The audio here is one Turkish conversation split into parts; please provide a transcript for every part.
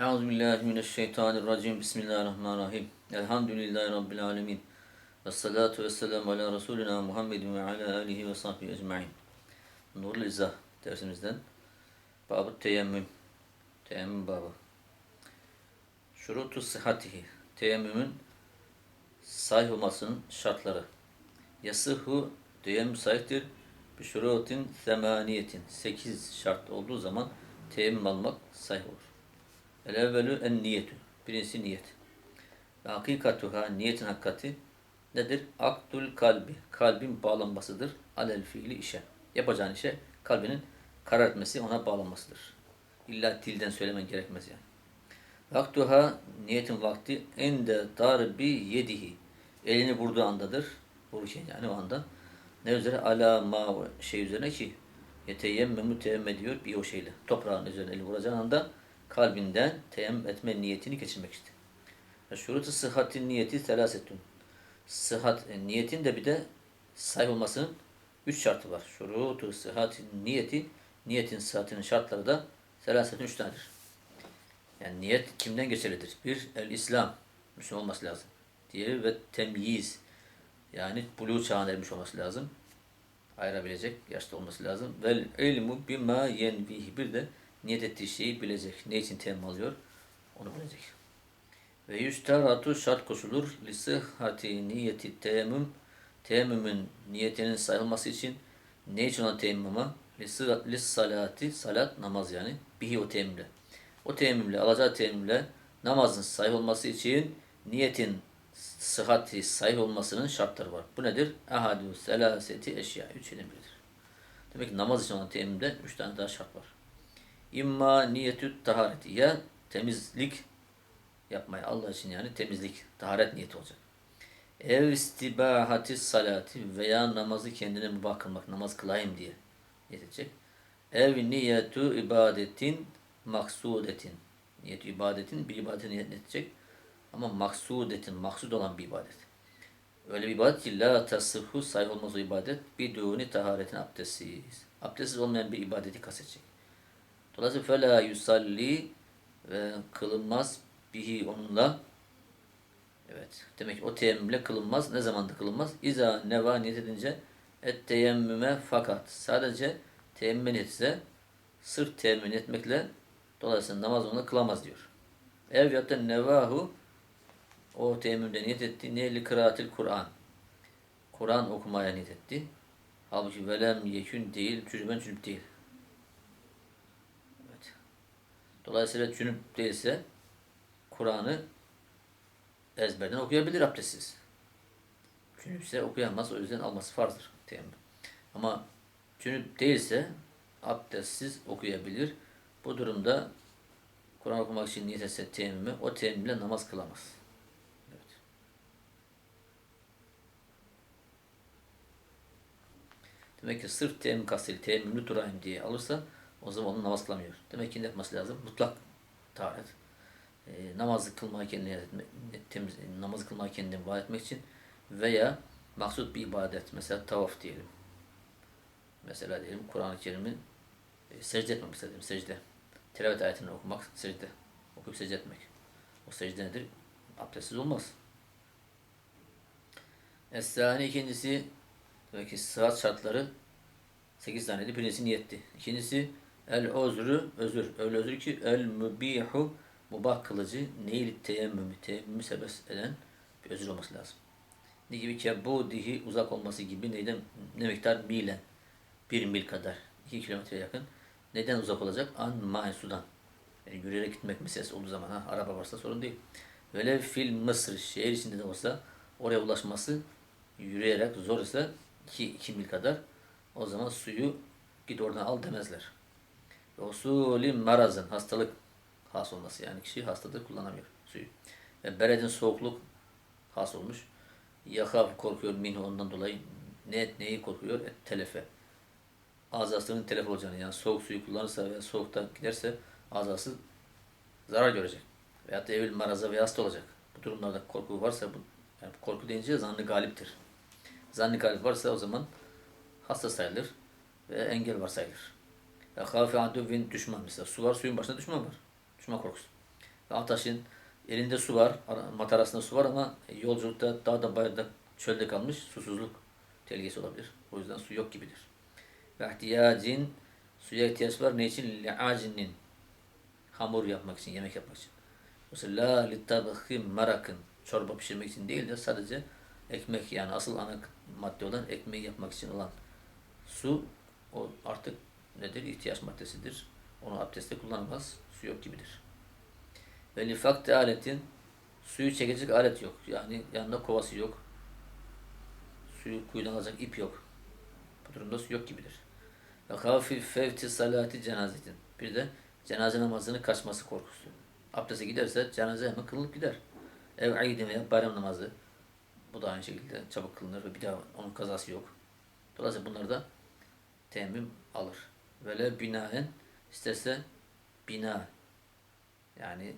Euzubillahimineşşeytanirracim. Bismillahirrahmanirrahim. Elhamdülillahi Rabbil alemin. Ve salatu ve selamu ala Resulina Muhammedin ve ala alihi ve sahbihi ecma'in. Nurul İzzah dersimizden Bab-ı Teyemmüm. Teyemmüm babı. Şurutu sıhhatihi. Teyemmümün sahih olmasının şartları. Yasıhu teyemmüm sahihtir. Bir şurutin semaniyetin. Sekiz şart olduğu zaman teyemmüm almak sahih olur. El evvelü en niyetü. Birincisi niyet. Ve hakikatuha, niyetin hakikati nedir? Akdül kalbi. Kalbin bağlanmasıdır. Alel fiili işe. Yapacağın işe kalbinin karar etmesi, ona bağlanmasıdır. İlla dilden söylemen gerekmez yani. Vaktuha, niyetin vakti ende darbi yedihi. Elini vurduğu andadır. Vururken yani o anda. Ne üzere? Ala ma şey üzerine ki yeteyemmemu teyemmüm ediyor bir o şeyle. Toprağın üzerine eli vuracağın anda kalbinden teyemmüm etme niyetini geçirmek işte. Şurutu sıhhatin niyeti selasetun. Sıhhat e, niyetin de bir de sahih olmasının üç şartı var. Şurutu sıhhatin niyeti, niyetin sıhhatinin şartları da selasetun üç tanedir. Yani niyet kimden geçerlidir? Bir, el İslam. Müslüman olması lazım. Diğeri ve temyiz. Yani buluğ çağına ermiş olması lazım. Ayırabilecek yaşta olması lazım. Vel ilmu bima yenvihi. Bir de niyet ettiği şeyi bilecek. Ne için temmim alıyor? Onu bilecek. Ve yüsteratu şart koşulur. Lisihhati niyeti teyemmüm. Teyemmümün niyetinin sayılması için ne için ona teyemmüma? Lis salati, salat namaz yani. Bihi o teyemmümle. O teyemmümle, alacağı teyemmümle namazın sahih olması için niyetin sıhhati sahih olmasının şartları var. Bu nedir? Ahadü selaseti eşya. Üç şeyden biridir. Demek ki namaz için olan teyemmümde üç tane daha şart var. İmma niyetü tahareti. Ya temizlik yapmaya Allah için yani temizlik, taharet niyeti olacak. Ev istibahati salati veya namazı kendine mübah kılmak, namaz kılayım diye niyet edecek. Ev niyetu ibadetin maksudetin. Niyet ibadetin bir ibadeti niyet edecek. Ama maksudetin, maksud olan bir ibadet. Öyle bir ibadet ki la tasıhhu sahih olmaz o ibadet bir düğünü taharetin abdestsiz. Abdestsiz olmayan bir ibadeti kastetecek. Dolayısıyla fela yusalli ve kılınmaz bihi onunla Evet. Demek ki o teyemmümle kılınmaz. Ne zamanda kılınmaz? İza neva niyet edince et teyemmüme fakat. Sadece teyemmüm etse sırf teyemmüm etmekle dolayısıyla namaz onunla kılamaz diyor. Ev ya da nevahu o teyemmümde niyet etti. Neyli kıraatil Kur'an. Kur'an okumaya niyet etti. Halbuki velem yekün değil, cürben cünüp değil. Evet. Dolayısıyla cünüp değilse Kur'an'ı ezberden okuyabilir abdestsiz. Cünüpse okuyamaz. O yüzden alması farzdır teyemmüm. Ama cünüp değilse abdestsiz okuyabilir. Bu durumda Kur'an okumak için niyet etse teyemmümü, o teyemmümle namaz kılamaz. Evet. Demek ki sırf teyemmüm kastıyla teyemmümlü durayım diye alırsa o zaman onu namaz kılamıyor. Demek ki ne yapması lazım? Mutlak taharet. E, namazı kılmayı kendine temiz, namazı kılmayı kendine vaat etmek için veya maksut bir ibadet. Mesela tavaf diyelim. Mesela diyelim Kur'an-ı Kerim'in e, secde etmek diyelim, secde. Tilavet ayetini okumak, secde. Okuyup secde etmek. O secde nedir? Abdestsiz olmaz. Esrani ikincisi demek ki sıhhat şartları 8 taneydi. Birincisi niyetti. İkincisi el özrü, özür. Öyle özür ki el mübihu mubah kılıcı neyli teyemmümü, teyemmümü sebep eden bir özür olması lazım. Ne gibi ki bu dihi uzak olması gibi neyden ne miktar milen bir mil kadar iki kilometre yakın neden uzak olacak? An ma'in sudan. Yani yürüyerek gitmek meselesi olduğu zaman ha, araba varsa sorun değil. Böyle fil Mısır şehir içinde de olsa oraya ulaşması yürüyerek zor ise 2 mil kadar o zaman suyu git oradan al demezler. Ve usulü marazın hastalık has olması yani kişi hastadır kullanamıyor suyu. Ve beredin soğukluk has olmuş. Yakaf korkuyor minhu ondan dolayı ne neyi korkuyor? Et telefe. Azasının telef olacağını yani soğuk suyu kullanırsa veya soğukta giderse azası zarar görecek. Veyahut da evil maraza veya hasta olacak. Bu durumlarda korku varsa bu yani korku deyince zannı galiptir. Zannı galip varsa o zaman hasta sayılır ve engel var sayılır. Ve aduvin düşman mesela. Su var suyun başında düşman var. Düşman korkusu. Ve Ataş'ın elinde su var, ara- matarasında su var ama yolculukta dağda bayırda çölde kalmış susuzluk tehlikesi olabilir. O yüzden su yok gibidir. Ve ihtiyacın suya ihtiyaç var. Ne için? Li'acinin hamur yapmak için, yemek yapmak için. Mesela la marakın çorba pişirmek için değil de sadece ekmek yani asıl ana madde olan ekmeği yapmak için olan su o artık nedir? ihtiyaç maddesidir. Onu abdestte kullanamaz. Su yok gibidir. Ve lifakti aletin suyu çekecek alet yok. Yani yanında kovası yok. Suyu kuyudan alacak ip yok. Bu durumda su yok gibidir. Ve hafif fevti salati cenazetin. Bir de cenaze namazını kaçması korkusu. Abdeste giderse cenaze hemen kılınıp gider. Ev aydin veya bayram namazı. Bu da aynı şekilde çabuk kılınır ve bir daha onun kazası yok. Dolayısıyla bunlar da temmüm alır. Böyle binaen isterse bina yani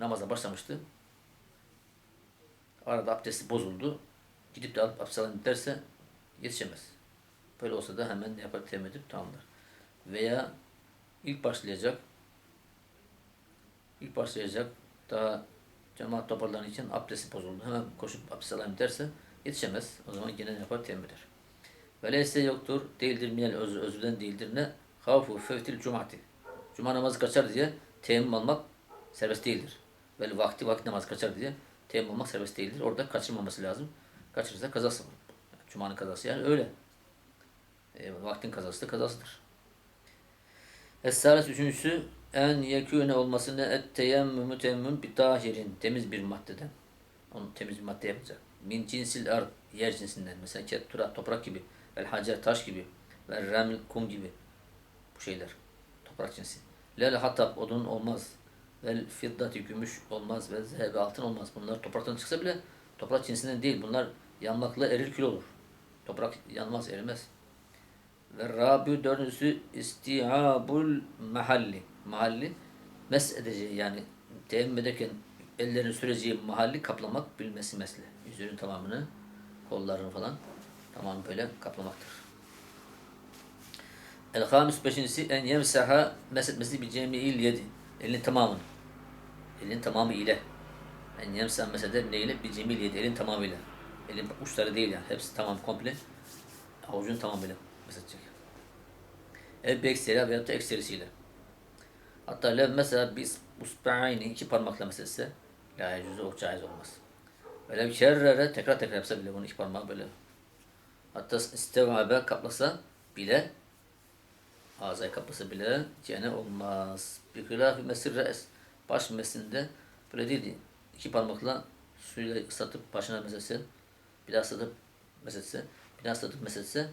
namaza başlamıştı. Arada abdesti bozuldu. Gidip de alıp abdest alayım derse yetişemez. Böyle olsa da hemen yapar temmüm edip. Veya ilk başlayacak ilk başlayacak daha cemaat toparlanan için abdesti bozuldu. Hemen koşup abdest alayım derse yetişemez. O zaman gene ne yapar eder. Veleyse yoktur, değildir minel özür, özürden değildir ne? Havfu fevtil cumati. Cuma namazı kaçar diye teyemmüm almak serbest değildir. Ve vakti vakti namaz kaçar diye teyemmüm almak serbest değildir. Orada kaçırmaması lazım. Kaçırırsa kazası var. Cuma'nın kazası yani öyle. E, vaktin kazası da kazasıdır. Es-salis üçüncüsü en yekûne olması ne et teyemmümü teyemmüm bir tahirin temiz bir maddeden. Onu temiz bir madde yapacak. Min cinsil ard yer cinsinden. Mesela ket, tura, toprak gibi. Vel hacer taş gibi. Ve reml kum gibi. Bu şeyler. Toprak cinsi. Lel hatab odun olmaz. Vel fiddati gümüş olmaz. Ve zehebe altın olmaz. Bunlar topraktan çıksa bile toprak cinsinden değil. Bunlar yanmakla erir kül olur. Toprak yanmaz, erimez. Ve rabi dördüncüsü istiabul mahalli. Mahalli mes edeceği yani teyemmüm ederken ellerini süreceği mahalli kaplamak bilmesi mesle. Yüzünün tamamını, kollarını falan tamam böyle kaplamaktır. El hamis beşincisi en yemsaha mesetmesi bir cemi'il yedi. Elin tamamını. Elin tamamı ile. En yemsah mesede neyle? Bir cemil yedi. Elin tamamıyla. Elin uçları değil yani. Hepsi tamam komple. Avucun tamamıyla mesedecek. El bir ekseri veyahut da ekserisiyle. Hatta lev mesela biz usba'ayni iki parmakla mesetse la yecuzu o caiz olmaz. Böyle bir kerrere tekrar tekrar yapsa bile bunu iki parmağı böyle hatta istevabe kaplasa bile ağzayı kaplasa bile cene olmaz. Bir hilafı mesir re'es baş mesinde böyle değil iki parmakla suyla ıslatıp başına mesetse bir daha ıslatıp mesetse bir daha ıslatıp mesetse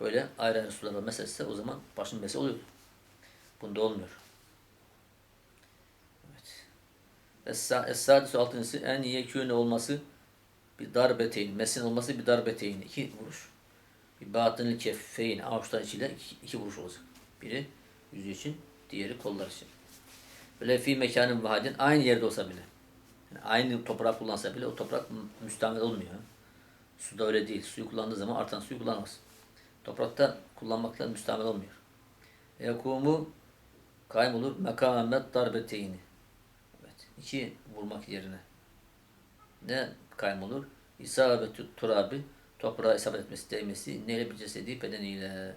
böyle ayrı ayrı sularla mesetse o zaman başın mesi oluyor. Bunda olmuyor. Es-sadis altıncısı en yekûne olması bir darbeteyn, mesin olması bir darbeteyn, iki vuruş. Bir batınil keffeyn, avuçlar içiyle iki, iki vuruş olacak. Biri yüzü için, diğeri kollar için. Böyle fi mekanın vahidin aynı yerde olsa bile. Yani aynı toprak kullansa bile o toprak mü- müstamel olmuyor. Suda öyle değil. Suyu kullandığı zaman artan suyu kullanamaz. Toprakta kullanmakla müstamel olmuyor. Yakumu kaym olur mekamet darbeteyni. Evet. iki vurmak yerine. Ne kaym olur? İsabetü turabi toprağa isabet etmesi, değmesi neyle bir cesedi bedeniyle.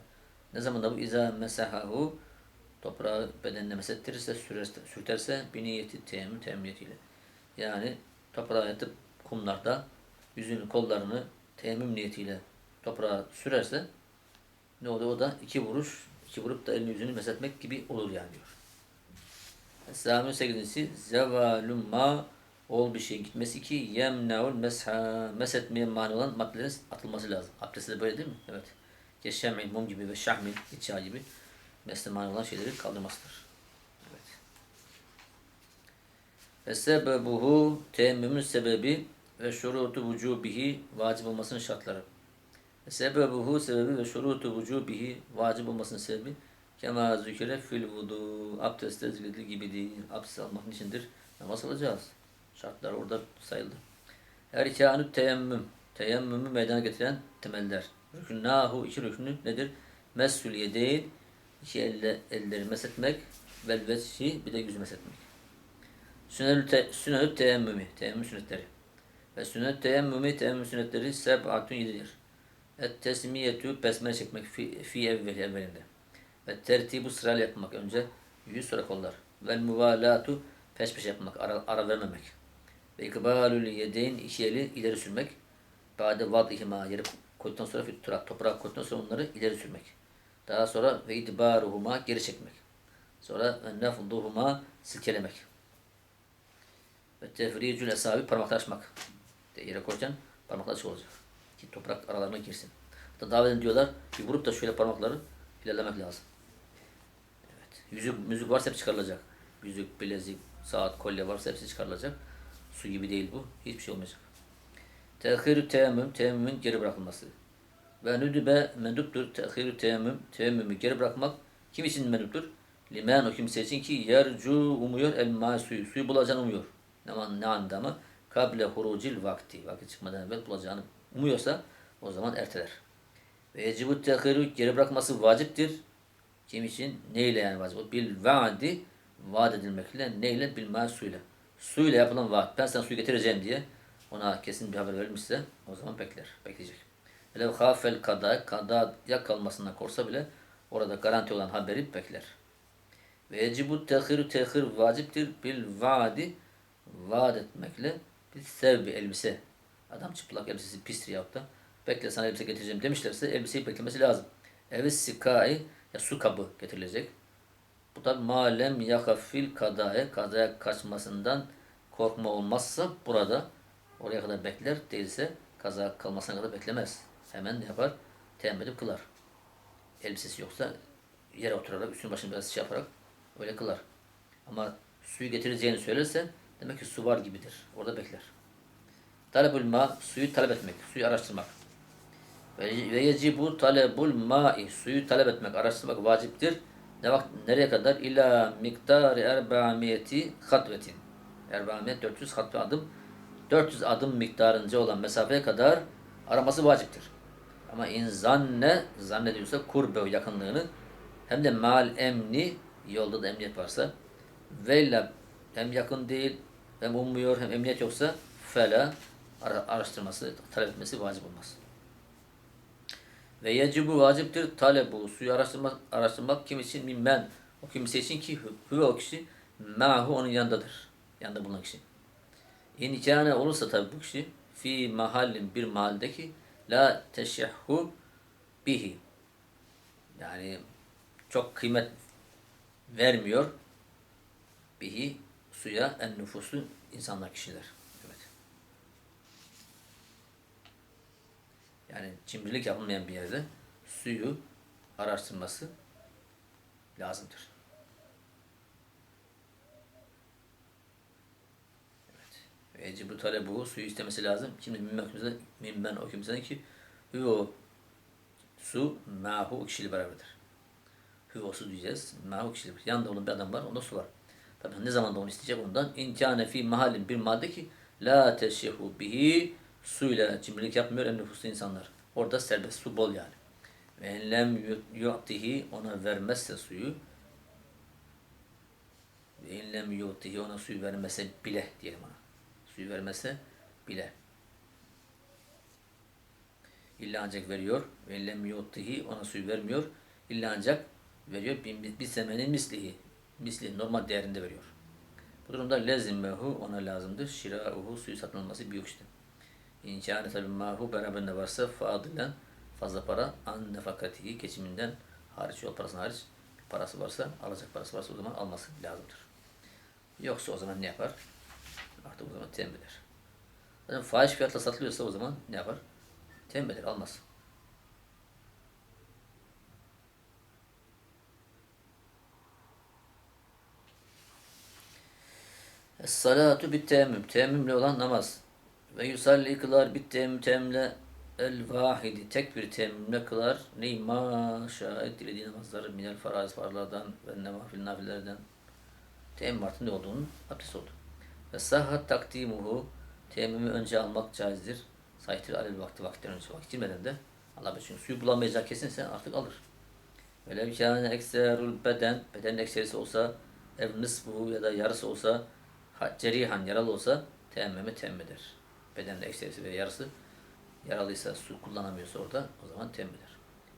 Ne zaman da bu izâ mesahahu toprağı bedenine mesettirirse, sürerse, sürterse bir niyeti teyemmüm temniyetiyle. Yani toprağa yatıp kumlarda yüzünü, kollarını teyemmüm niyetiyle toprağa sürerse ne oluyor? O da iki vuruş, iki vurup da elini yüzünü mesetmek gibi olur yani diyor. Esselamün sekizincisi zevalun ma ol bir şeyin gitmesi ki yemneul mesha mesetmeye mani olan maddelerin atılması lazım. Abdestte de böyle değil mi? Evet. Keşşem'in mum gibi ve şahmin iç yağ gibi mesle mani olan şeyleri kaldırmasıdır. Evet. Ve sebebuhu teyemmümün sebebi ve şurutu vücubihi vacip olmasının şartları. Ve sebebuhu sebebi ve şurutu vücubihi vacip olmasının sebebi kema zükere fil vudu abdestte zikredildiği gibidir. Abdest almak içindir. Namaz alacağız. Şartlar orada sayıldı. Erkanü teyemmüm. Teyemmümü meydana getiren temeller. Rükünahu iki rükünü nedir? Mesül yedeyn iki elle, elleri mesetmek vel bir de yüzü mesetmek. Sünnet te, sünnet teyemmümü, teyemmüm sünnetleri. Ve sünnet teyemmümü, teyemmüm sünnetleri seb'atun yedidir. Et tesmiyetü besmele çekmek fi, fi evveli evvelinde. Ve tertibu sırayla yapmak önce yüz sonra kollar. Vel muvalatu peş peşe yapmak, ara, ara vermemek. Ve ikbalül yedeyn iki eli ileri sürmek. Bade vad ihma yeri koyduktan sonra füttura toprağa koyduktan sonra onları ileri sürmek. Daha sonra ve idbaruhuma geri çekmek. Sonra nefduhuma silkelemek. Ve tefricül esabi parmaklar açmak. Yere koyacaksın parmaklar açık olacak. Ki toprak aralarına girsin. Hatta davet edin diyorlar bir vurup da şöyle parmakları ilerlemek lazım. Evet. Yüzük, müzik varsa hep çıkarılacak. Yüzük, bilezik, saat, kolye varsa hepsi çıkarılacak. Su gibi değil bu. Hiçbir şey olmayacak. Tehirü teyemmüm, teyemmümün geri bırakılması. Ve nüdübe menduptur. Tehirü teyemmüm, teyemmümü geri bırakmak. Kim için menduptur? Limen o kimse için ki yercu umuyor el ma suyu. Bulacağını umuyor. Ne, ne anda mı? Kable hurucil vakti. Vakit çıkmadan evvel bulacağını umuyorsa o zaman erteler. Ve yecibu tehirü geri bırakması vaciptir. Kim için? Neyle yani vacip? Bil vaadi vaat edilmekle neyle? Bil ma suyla. Yapılan vaat. Ben sana suyu getireceğim diye ona kesin bir haber verilmişse o zaman bekler. Bekleyecek. Velev hafel kada kada ya kalmasından korksa bile orada garanti olan haberi bekler. Ve yecibu tehirü tehir vaciptir. Bil vaadi vaat etmekle bir sevbi elbise. Adam çıplak elbisesi pistir da bekle sana elbise getireceğim demişlerse elbiseyi beklemesi lazım. Evet sikai ya su kabı getirilecek. Bu da malem yakafil kadaya kadaya kaçmasından korkma olmazsa burada oraya kadar bekler değilse kaza kalmasına kadar beklemez. Hemen ne yapar? Temmül edip kılar. Elbisesi yoksa yere oturarak üstünü başını biraz şey yaparak öyle kılar. Ama suyu getireceğini söylerse demek ki su var gibidir. Orada bekler. Talebul ma suyu talep etmek, suyu araştırmak. Ve yecibu talebul ma'i suyu talep etmek, araştırmak vaciptir. Ne vakt nereye kadar? İla miktarı erba'miyeti hatvetin. Erba'miyet 400 hatve adım. 400 adım miktarınca olan mesafeye kadar araması vaciptir. Ama in zanne zannediyorsa kurbe yakınlığını hem de mal emni yolda da emniyet varsa veya hem yakın değil hem ummuyor hem emniyet yoksa fela ara- araştırması talep etmesi vacip olmaz. Ve yecibu vaciptir talebu suyu araştırmak, araştırmak kim için mimmen o kimse için ki hü o kişi mahu onun yanındadır. Yanında bulunan kişi. İn kâne olursa tabi bu kişi fi mahallin bir mahaldeki la teşehhu bihi yani çok kıymet vermiyor bihi suya en nüfusu insanlar kişiler. Evet. Yani cimrilik yapılmayan bir yerde suyu araştırması lazımdır. Evet. Ecibu talebu suyu istemesi lazım. Şimdi mimmen, o kimsenin ki hü o su mahu o kişiyle beraberdir. Hü o su diyeceğiz. Mahu kişiyle beraber. Yanında olan bir adam var. Onda su var. Tabii ne zaman da onu isteyecek ondan. İnkâne fi mahallin bir mahalde ki la teşyehu bihi suyla cimrilik yapmıyor en nüfuslu insanlar. Orada serbest su bol yani. Ve en lem yu'tihi ona vermezse suyu ve en lem yu'tihi ona suyu vermese bile diyelim ona. Suyu vermese bile. İlla ancak veriyor. Ve en lem yu'tihi ona suyu vermiyor. İlla ancak veriyor. Bir, semenin mislihi. Misli normal değerinde veriyor. Bu durumda lezimehu ona lazımdır. Şirauhu suyu satın alması büyük işte. İnkâne tabi mahu beraberinde varsa fadilen fazla para an nefakatihi geçiminden hariç yol parasından hariç parası varsa alacak parası varsa o zaman alması lazımdır. Yoksa o zaman ne yapar? Artık o zaman tembih eder. Zaten fahiş fiyatla satılıyorsa o zaman ne yapar? Tembih eder, almaz. Es-salatu bit teyemmüm. Teyemmümle olan namaz. Ve yusalli kılar teyemmüm teyemmümle el vahidi. Tek bir teyemmümle kılar. Ney ma şahit dilediği namazları minel faraiz farlardan ve nevafil nafillerden. Teyemmüm vaktinde olduğunun abdest oldu. Ve sahhat takdimuhu. Teyemmümü önce almak caizdir. Sahihtir alel vakti vakitten önce vakit girmeden de Allah çünkü suyu bulamayacak kesinse artık alır. Velev kâne ekserul beden, bedenin ekserisi olsa ev nisbuhu ya da yarısı olsa Ha- Cerihan yaralı olsa teyemmümü teyemmüm eder. Bedende ekserisi ve yarısı yaralıysa su kullanamıyorsa orada o zaman eder.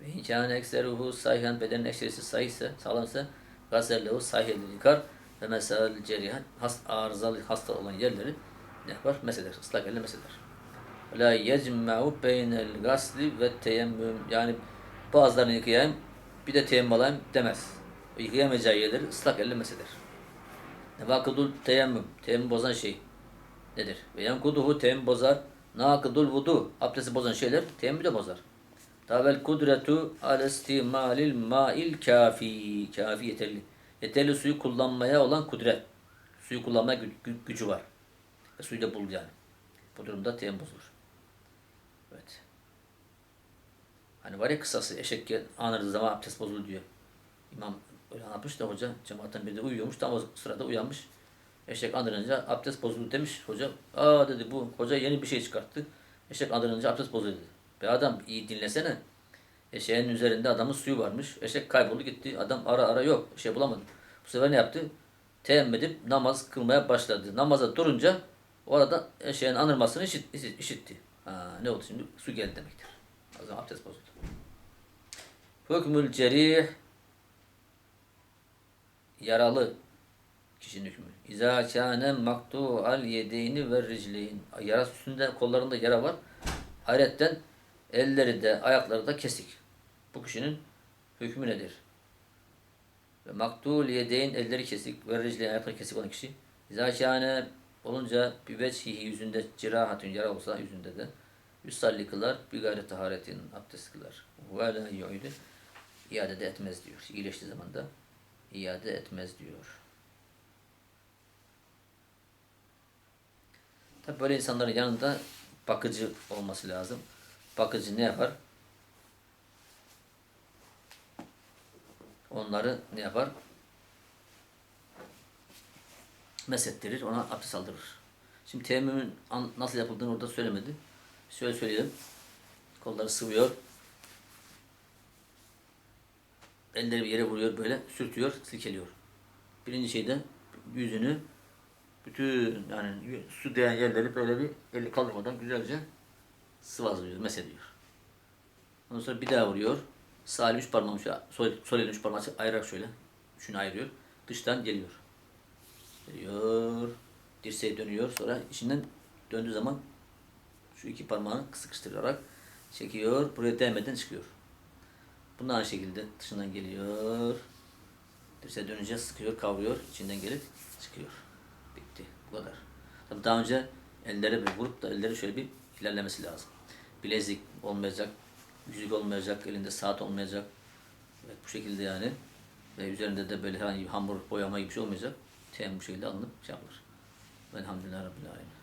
Ve imkanı ekseruhu sahihan bedenin ekserisi sahihse sağlamsa gazellehu sahihli yıkar ve mesela cerihan has, arızalı hasta olan yerleri ne yapar? Meseder. ıslak elle meseder. La yecma'u beynel gasli ve teyemmüm. Yani bazılarını yıkayayım bir de teyemmüm alayım demez. Yıkayamayacağı yerleri ıslak elle meseder. Nevakıdul teyemmüm. Teyemmüm bozan şey nedir? Ve yankuduhu teyemmüm bozar. Nakıdul vudu. Abdesti bozan şeyler teyemmüm de bozar. Tavel kudretu al istimalil ma'il kafi. Kafi yeterli. Yeterli suyu kullanmaya olan kudret. Suyu kullanmaya gü- gü- gücü var. Ve suyu da bul yani. Bu durumda teyemmüm bozulur. Evet. Hani var ya kısası eşek anırdığı zaman abdest bozulur diyor. İmam öyle anlatmış da hoca cemaatten biri de uyuyormuş tam o sırada uyanmış. Eşek andırınca abdest bozuldu demiş hoca. Aa dedi bu hoca yeni bir şey çıkarttı. Eşek andırınca abdest bozuldu dedi. Be adam iyi dinlesene. Eşeğin üzerinde adamın suyu varmış. Eşek kayboldu gitti. Adam ara ara yok. Şey bulamadı. Bu sefer ne yaptı? Teyemmüm edip namaz kılmaya başladı. Namaza durunca o arada eşeğin anırmasını işit, işit- işitti. Ha, ne oldu şimdi? Su geldi demektir. O zaman abdest bozuldu. Hükmül cerih yaralı kişinin hükmü. İza kâne maktu al yedeyni ve ricleyn. Yara üstünde kollarında yara var. Hayretten elleri de ayakları da kesik. Bu kişinin hükmü nedir? Ve maktul yedeyn elleri kesik ve ricleyn ayakları kesik olan kişi. İza kâne olunca bir vecihi yüzünde cirahatün yara olsa yüzünde de yusalli kılar bir gayret taharetin abdest kılar. Ve la iade de etmez diyor. İyileştiği zaman da iade etmez diyor. Tabi böyle insanların yanında bakıcı olması lazım. Bakıcı ne yapar? Onları ne yapar? Mesettirir, ona abdest aldırır. Şimdi teyemmümün nasıl yapıldığını orada söylemedi. Şöyle söyleyelim. Kolları sıvıyor. Elleri bir yere vuruyor böyle, sürtüyor, silkeliyor. Birinci şeyde yüzünü bütün yani su değen yerleri böyle bir eli kaldırmadan güzelce sıvazlıyor, mesediyor. Ondan sonra bir daha vuruyor. Sağ el üç parmağını sol, sol elin üç parmağı ayırarak şöyle. Üçünü ayırıyor. Dıştan geliyor. Geliyor. Dirseğe dönüyor. Sonra içinden döndüğü zaman şu iki parmağını sıkıştırarak çekiyor. Buraya değmeden çıkıyor. Bunun aynı şekilde dışından geliyor. Dirseğe dönünce sıkıyor, kavruyor. içinden gelip çıkıyor. Bu kadar. Tabii daha önce elleri bir vurup da elleri şöyle bir ilerlemesi lazım. Bilezik olmayacak, yüzük olmayacak, elinde saat olmayacak. Evet, bu şekilde yani. Ve üzerinde de böyle herhangi bir hamur boyama gibi bir şey olmayacak. Teyemmüm bu şekilde alınıp şey yapılır. Velhamdülillah Rabbil Alemin.